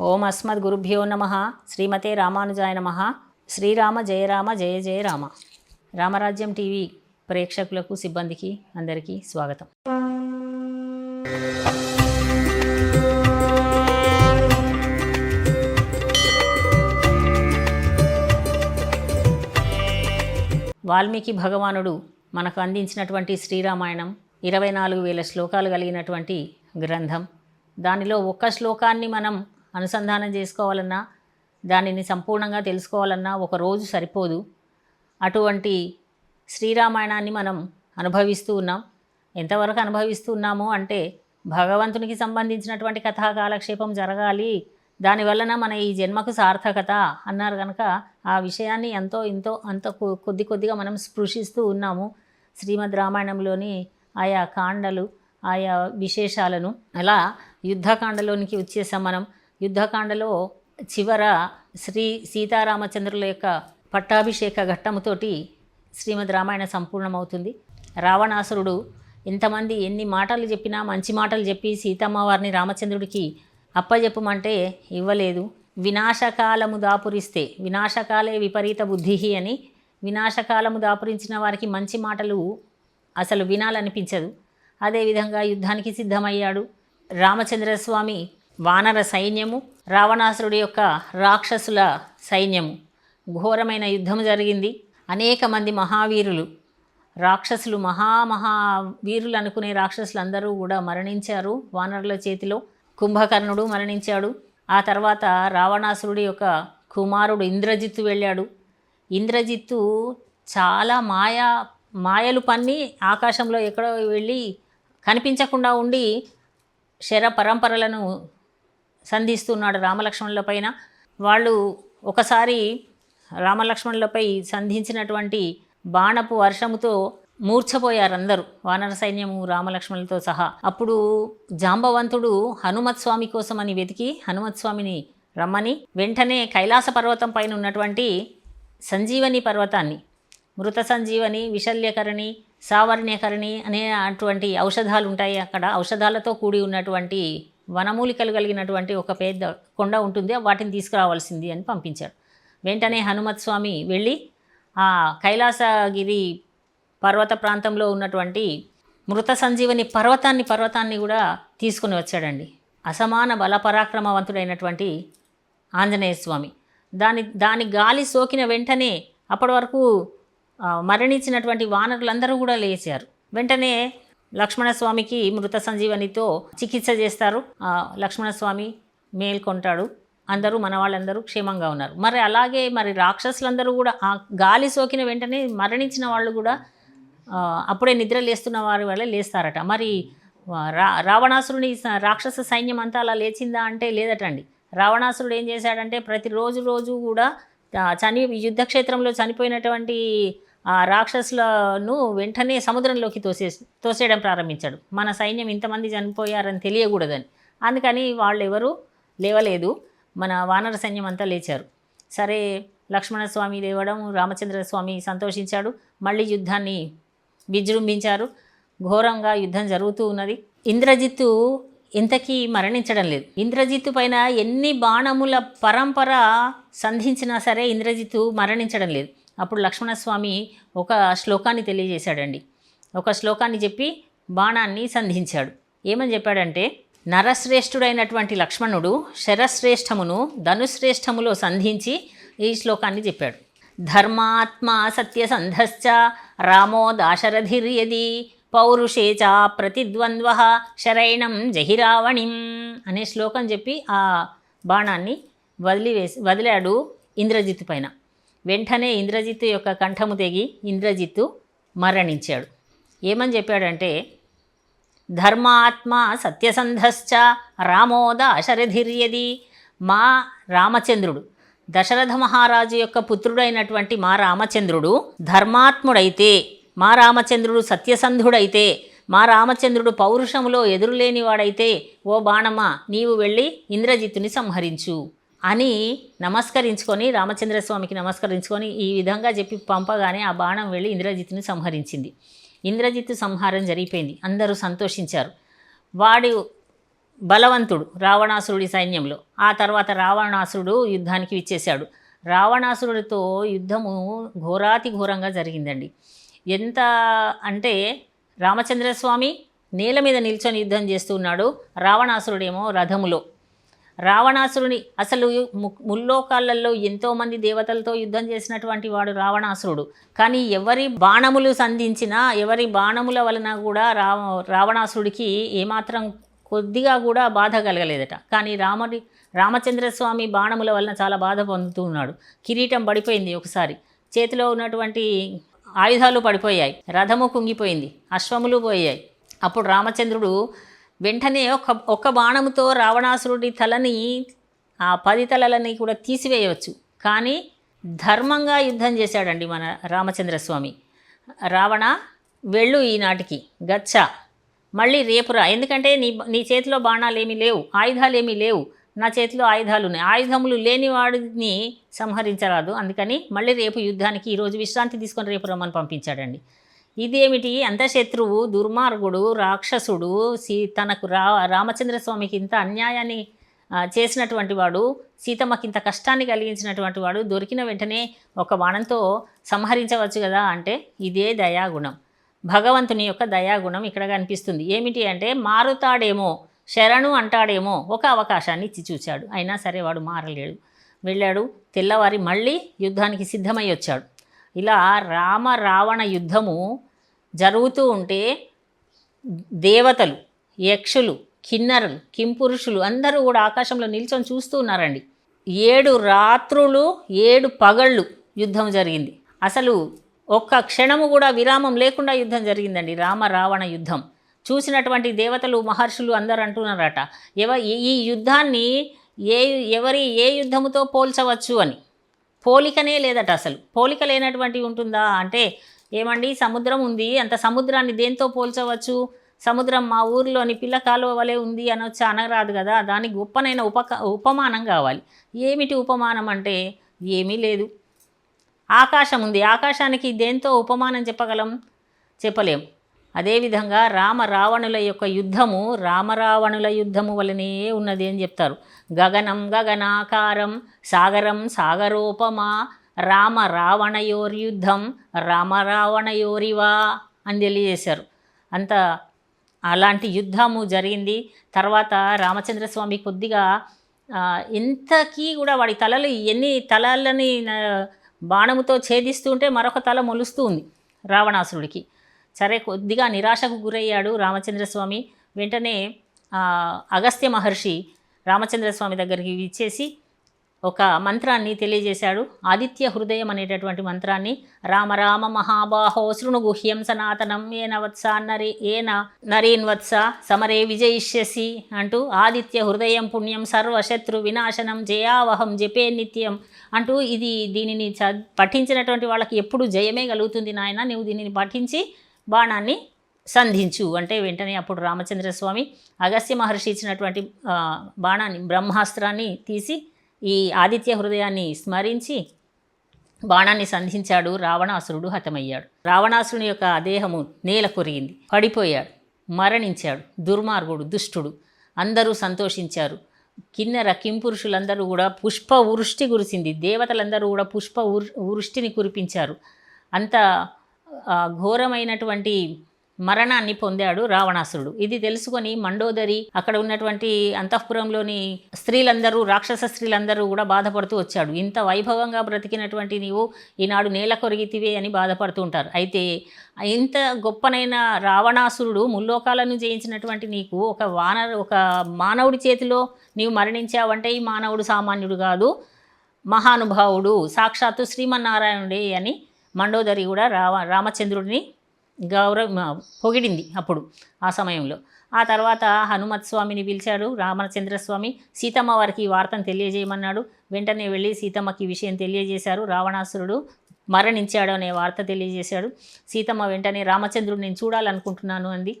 ఓం అస్మద్ గురుభ్యో నమ. శ్రీమతే రామానుజాయ నమ. శ్రీరామ జయరామ జయ జయ రామ. రామరాజ్యం టీవీ ప్రేక్షకులకు సిబ్బందికి అందరికీ స్వాగతం. వాల్మీకి భగవానుడు మనకు అందించినటువంటి శ్రీరామాయణం ఇరవై నాలుగు వేల శ్లోకాలు కలిగినటువంటి గ్రంథం. దానిలో ఒక్క శ్లోకాన్ని మనం అనుసంధానం చేసుకోవాలన్నా దానిని సంపూర్ణంగా తెలుసుకోవాలన్నా ఒక రోజు సరిపోదు. అటువంటి శ్రీరామాయణాన్ని మనం అనుభవిస్తూ ఉన్నాం. ఎంతవరకు అనుభవిస్తూ ఉన్నాము అంటే భగవంతునికి సంబంధించినటువంటి కథా కాలక్షేపం జరగాలి. దానివలన మన ఈ జన్మకు సార్థకత అన్నారు కనుక ఆ విషయాన్ని ఎంతో ఎంతో అంత కొ- కొద్ది కొద్దిగా మనం స్పృశిస్తూ ఉన్నాము. శ్రీమద్ రామాయణంలోని ఆయా కాండలు ఆయా విశేషాలను. అలా యుద్ధకాండలోనికి వచ్చేసాం మనం. యుద్ధకాండలో చివర శ్రీ సీతారామచంద్రుల యొక్క పట్టాభిషేక ఘట్టముతోటి శ్రీమద్ రామాయణ సంపూర్ణమవుతుంది. రావణాసురుడు ఎంతమంది ఎన్ని మాటలు చెప్పినా మంచి మాటలు చెప్పి సీతమ్మ వారిని రామచంద్రుడికి అప్పజెప్పమంటే ఇవ్వలేదు. వినాశకాలము దాపురిస్తే వినాశకాలే విపరీత బుద్ధి అని వినాశకాలము దాపురించిన వారికి మంచి మాటలు అసలు వినాలనిపించదు. అదేవిధంగా యుద్ధానికి సిద్ధమయ్యాడు రామచంద్రస్వామి వానర సైన్యము రావణాసురుడి యొక్క రాక్షసుల సైన్యము. ఘోరమైన యుద్ధం జరిగింది. అనేక మంది మహావీరులు రాక్షసులు మహామహావీరులు అనుకునే రాక్షసులు రాక్షసులందరూ కూడా మరణించారు. వానరుల చేతిలో కుంభకర్ణుడు మరణించాడు. ఆ తర్వాత రావణాసురుడి యొక్క కుమారుడు ఇంద్రజిత్తు వెళ్ళాడు. ఇంద్రజిత్తు చాలా మాయా మాయలు పన్ని ఆకాశంలో ఎక్కడో వెళ్ళి కనిపించకుండా ఉండి శర పరంపరలను సంధిస్తున్నాడు రామలక్ష్మణుల పైన. వాళ్ళు ఒకసారి రామలక్ష్మణులపై సంధించినటువంటి బాణపు వర్షముతో మూర్ఛపోయారు అందరూ వానర సైన్యము రామలక్ష్మణులతో సహా. అప్పుడు జాంబవంతుడు హనుమత్స్వామి కోసమని వెతికి హనుమత్స్వామిని రమ్మని వెంటనే కైలాస పర్వతం పైన ఉన్నటువంటి సంజీవని పర్వతాన్ని మృత సంజీవని విశల్యకరణి సావర్ణ్యకరణి అనే అటువంటి ఔషధాలు ఉంటాయి అక్కడ. ఔషధాలతో కూడి ఉన్నటువంటి వనమూలికలు కలిగినటువంటి ఒక పెద్ద కొండ ఉంటుంది వాటిని తీసుకురావాల్సింది అని పంపించాడు. వెంటనే హనుమత్ స్వామి వెళ్ళి ఆ కైలాసగిరి పర్వత ప్రాంతంలో ఉన్నటువంటి మృత సంజీవని పర్వతాన్ని పర్వతాన్ని కూడా తీసుకుని వచ్చాడండి. అసమాన బలపరాక్రమవంతుడైనటువంటి ఆంజనేయ స్వామి. దాని దాని గాలి సోకిన వెంటనే అప్పటి వరకు మరణించినటువంటి వానరులందరూ కూడా లేచారు. వెంటనే లక్ష్మణస్వామికి మృత సంజీవనితో చికిత్స చేస్తారు. లక్ష్మణస్వామి మేల్కొంటాడు అందరూ మన వాళ్ళందరూ క్షేమంగా ఉన్నారు. మరి అలాగే మరి రాక్షసులందరూ కూడా ఆ గాలి సోకిన వెంటనే మరణించిన వాళ్ళు కూడా అప్పుడే నిద్ర లేస్తున్న వారి వల్ల లేస్తారట. మరి రా రావణాసురుని రాక్షస సైన్యం అంతా అలా లేచిందా అంటే లేదటండి. రావణాసురుడు ఏం చేశాడంటే ప్రతిరోజు రోజు కూడా చని యుద్ధక్షేత్రంలో చనిపోయినటువంటి ఆ రాక్షసులను వెంటనే సముద్రంలోకి తోసే తోసేయడం ప్రారంభించాడు. మన సైన్యం ఇంతమంది చనిపోయారని తెలియకూడదని. అందుకని వాళ్ళు ఎవరు లేవలేదు. మన వానర సైన్యం అంతా లేచారు. సరే లక్ష్మణస్వామి లేవడం రామచంద్రస్వామి సంతోషించాడు. మళ్ళీ యుద్ధాన్ని విజృంభించారు. ఘోరంగా యుద్ధం జరుగుతూ ఉన్నది. ఇంద్రజిత్తు ఇంతకీ మరణించడం లేదు. ఇంద్రజిత్తు పైన ఎన్ని బాణముల పరంపర సంధించినా సరే ఇంద్రజిత్తు మరణించడం లేదు. అప్పుడు లక్ష్మణస్వామి ఒక శ్లోకాన్ని తెలియజేశాడండి. ఒక శ్లోకాన్ని చెప్పి బాణాన్ని సంధించాడు. ఏమని చెప్పాడంటే నరశ్రేష్ఠుడైనటువంటి లక్ష్మణుడు శరశ్రేష్ఠమును ధనుశ్రేష్ఠములో సంధించి ఈ శ్లోకాన్ని చెప్పాడు. ధర్మాత్మా సత్యసంధశ్చ రామో దాశరథిర్యది పౌరుషే చ ప్రతిద్వంద్వ శరైణం జహిరావణిం అనే శ్లోకం చెప్పి ఆ బాణాన్ని వదిలివేసి వదిలాడు ఇంద్రజిత్తు పైన. వెంటనే ఇంద్రజిత్తు యొక్క కంఠము తెగి ఇంద్రజిత్తు మరణించాడు. ఏమని చెప్పాడంటే ధర్మాత్మ సత్యసంధశ్చ రామోద అశరధిర్యది మా రామచంద్రుడు దశరథ మహారాజు యొక్క పుత్రుడైనటువంటి మా రామచంద్రుడు ధర్మాత్ముడైతే మా రామచంద్రుడు సత్యసంధుడైతే మా రామచంద్రుడు పౌరుషములో ఎదురులేనివాడైతే ఓ బాణమ్మ నీవు వెళ్ళి ఇంద్రజిత్తుని సంహరించు. అని నమస్కరించుకొని రామచంద్రస్వామికి నమస్కరించుకొని ఈ విధంగా చెప్పి పంపగానే ఆ బాణం వెళ్ళి ఇంద్రజిత్తుని సంహరించింది. ఇంద్రజిత్తు సంహారం జరిగిపోయింది. అందరూ సంతోషించారు. వాడు బలవంతుడు రావణాసురుడి సైన్యంలో. ఆ తర్వాత రావణాసురుడు యుద్ధానికి విచ్చేశాడు. రావణాసురుడితో యుద్ధము ఘోరాతి ఘోరంగా జరిగిందండి. ఎంత అంటే రామచంద్రస్వామి నేల మీద నిల్చొని యుద్ధం చేస్తున్నాడు రావణాసురుడేమో రథములో. రావణాసురుని అసలు ము- ముల్లోకాలలో ఎంతోమంది దేవతలతో యుద్ధం చేసినటువంటి వాడు రావణాసురుడు. కానీ ఎవరి బాణములు సంధించినా ఎవరి బాణముల వలన కూడా రావ రావణాసురుడికి ఏమాత్రం కొద్దిగా కూడా బాధ కలగలేదట. కానీ రాముడి రామచంద్రస్వామి బాణముల వలన చాలా బాధ పొందుతూ ఉన్నాడు. కిరీటం పడిపోయింది ఒకసారి. చేతిలో ఉన్నటువంటి ఆయుధాలు పడిపోయాయి. రథము కుంగిపోయింది. అశ్వములు పోయాయి. అప్పుడు రామచంద్రుడు వెంటనే ఒక ఒక్క బాణముతో రావణాసురుడి తలని ఆ పది తలలని కూడా తీసివేయవచ్చు. కానీ ధర్మంగా యుద్ధం చేశాడండి మన రామచంద్రస్వామి రావణ వెళ్ళు ఈనాటికి గచ్చ మళ్ళీ రేపురా. ఎందుకంటే నీ నీ చేతిలో బాణాలు ఏమీ లేవు ఆయుధాలు ఏమీ లేవు. నా చేతిలో ఆయుధాలు ఉన్నాయి ఆయుధములు లేని వాడిని సంహరించరాదు. అందుకని మళ్ళీ రేపు యుద్ధానికి ఈరోజు విశ్రాంతి తీసుకొని రేపు రమ్మని పంపించాడండి. ఇదేమిటి? అంతశత్రువు దుర్మార్గుడు రాక్షసుడు సీ తనకు రా రామచంద్ర స్వామికి ఇంత అన్యాయాన్ని చేసినటువంటి వాడు సీతమ్మకి ఇంత కష్టాన్ని కలిగించినటువంటి వాడు దొరికిన వెంటనే ఒక బాణంతో సంహరించవచ్చు కదా అంటే ఇదే దయాగుణం. భగవంతుని యొక్క దయాగుణం ఇక్కడ కనిపిస్తుంది. ఏమిటి అంటే మారుతాడేమో శరణు అంటాడేమో ఒక అవకాశాన్ని ఇచ్చి చూచాడు. అయినా సరే వాడు మారలేడు. వెళ్ళాడు తెల్లవారి మళ్ళీ యుద్ధానికి సిద్ధమై వచ్చాడు. ఇలా రామ రావణ యుద్ధము జరుగుతూ ఉంటే దేవతలు యక్షులు కిన్నరులు కింపురుషులు అందరూ కూడా ఆకాశంలో నిల్చొని చూస్తూ ఉన్నారండి. ఏడు రాత్రులు ఏడు పగళ్ళు యుద్ధం జరిగింది. అసలు ఒక్క క్షణము కూడా విరామం లేకుండా యుద్ధం జరిగిందండి రామ రావణ యుద్ధం. చూసినటువంటి దేవతలు మహర్షులు అందరూ అంటున్నారట ఎవ ఈ యుద్ధాన్ని ఏ ఎవరి ఏ యుద్ధముతో పోల్చవచ్చు అని. పోలికనే లేదట అసలు. పోలిక లేనటువంటివి ఉంటుందా? అంటే ఏమండి? సముద్రం ఉంది. అంత సముద్రాన్ని దేంతో పోల్చవచ్చు? సముద్రం మా ఊరిలోని పిల్ల కాలువ వలె ఉంది అనొచ్చి? అనరాదు కదా. దానికి గొప్పనైన ఉపక ఉపమానం కావాలి. ఏమిటి ఉపమానం అంటే ఏమీ లేదు. ఆకాశం ఉంది. ఆకాశానికి దేంతో ఉపమానం చెప్పగలం? చెప్పలేం. అదేవిధంగా రామ రావణుల యొక్క యుద్ధము రామరావణుల యుద్ధము వలనే ఉన్నది అని చెప్తారు. గగనం గగనాకారం సాగరం సాగరోపమా రామ రావణయోర్యుద్ధం రామరావణయోరివా అని తెలియజేశారు. అంత అలాంటి యుద్ధము జరిగింది. తర్వాత రామచంద్రస్వామి కొద్దిగా ఇంతకీ కూడా వాడి తలలు ఎన్ని తలలని బాణముతో ఛేదిస్తుంటే మరొక తల మొలుస్తూ ఉంది రావణాసురుడికి. సరే కొద్దిగా నిరాశకు గురయ్యాడు రామచంద్రస్వామి. వెంటనే అగస్త్య మహర్షి రామచంద్రస్వామి దగ్గరికి ఇచ్చేసి ఒక మంత్రాన్ని తెలియజేశాడు. ఆదిత్య హృదయం అనేటటువంటి మంత్రాన్ని రామ రామ మహాబాహో శృణు గుహ్యం సనాతనం ఏ నవత్స నరే ఏన నరీన్ వత్స సమరే విజయిష్యసి అంటూ ఆదిత్య హృదయం పుణ్యం సర్వశత్రు వినాశనం జయావహం జపే నిత్యం అంటూ ఇది దీనిని చ పఠించినటువంటి వాళ్ళకి ఎప్పుడు జయమే కలుగుతుంది నాయన. నువ్వు దీనిని పఠించి బాణాన్ని సంధించు. అంటే వెంటనే అప్పుడు రామచంద్రస్వామి అగస్త్య మహర్షి ఇచ్చినటువంటి బాణాన్ని బ్రహ్మాస్త్రాన్ని తీసి ఈ ఆదిత్య హృదయాన్ని స్మరించి బాణాన్ని సంధించాడు. రావణాసురుడు హతమయ్యాడు. రావణాసురుని యొక్క దేహము నేల కొరిగింది. పడిపోయాడు. మరణించాడు. దుర్మార్గుడు దుష్టుడు. అందరూ సంతోషించారు. కిన్నెర కింపురుషులందరూ కూడా పుష్ప వృష్టి కురిసింది. దేవతలందరూ కూడా పుష్ప వృష్టిని కురిపించారు. అంత ఘోరమైనటువంటి మరణాన్ని పొందాడు రావణాసురుడు. ఇది తెలుసుకొని మండోదరి అక్కడ ఉన్నటువంటి అంతఃపురంలోని స్త్రీలందరూ రాక్షస స్త్రీలందరూ కూడా బాధపడుతూ వచ్చాడు. ఇంత వైభవంగా బ్రతికినటువంటి నీవు ఈనాడు నేల కొరిగితివే అని బాధపడుతూ ఉంటారు. అయితే ఇంత గొప్పనైన రావణాసురుడు ముల్లోకాలను జయించినటువంటి నీకు ఒక వాన ఒక మానవుడి చేతిలో నీవు మరణించావంటే ఈ మానవుడు సామాన్యుడు కాదు మహానుభావుడు సాక్షాత్తు శ్రీమన్నారాయణుడే అని మండోదరి కూడా రామ రామచంద్రుడిని గౌరవ పొగిడింది అప్పుడు ఆ సమయంలో. ఆ తర్వాత హనుమత్ స్వామిని పిలిచాడు రామచంద్రస్వామి సీతమ్మ వారికి వార్తను తెలియజేయమన్నాడు. వెంటనే వెళ్ళి సీతమ్మకి విషయం తెలియజేశారు. రావణాసురుడు మరణించాడు అనే వార్త తెలియజేశాడు. సీతమ్మ వెంటనే రామచంద్రుడు నేను చూడాలనుకుంటున్నాను అంది.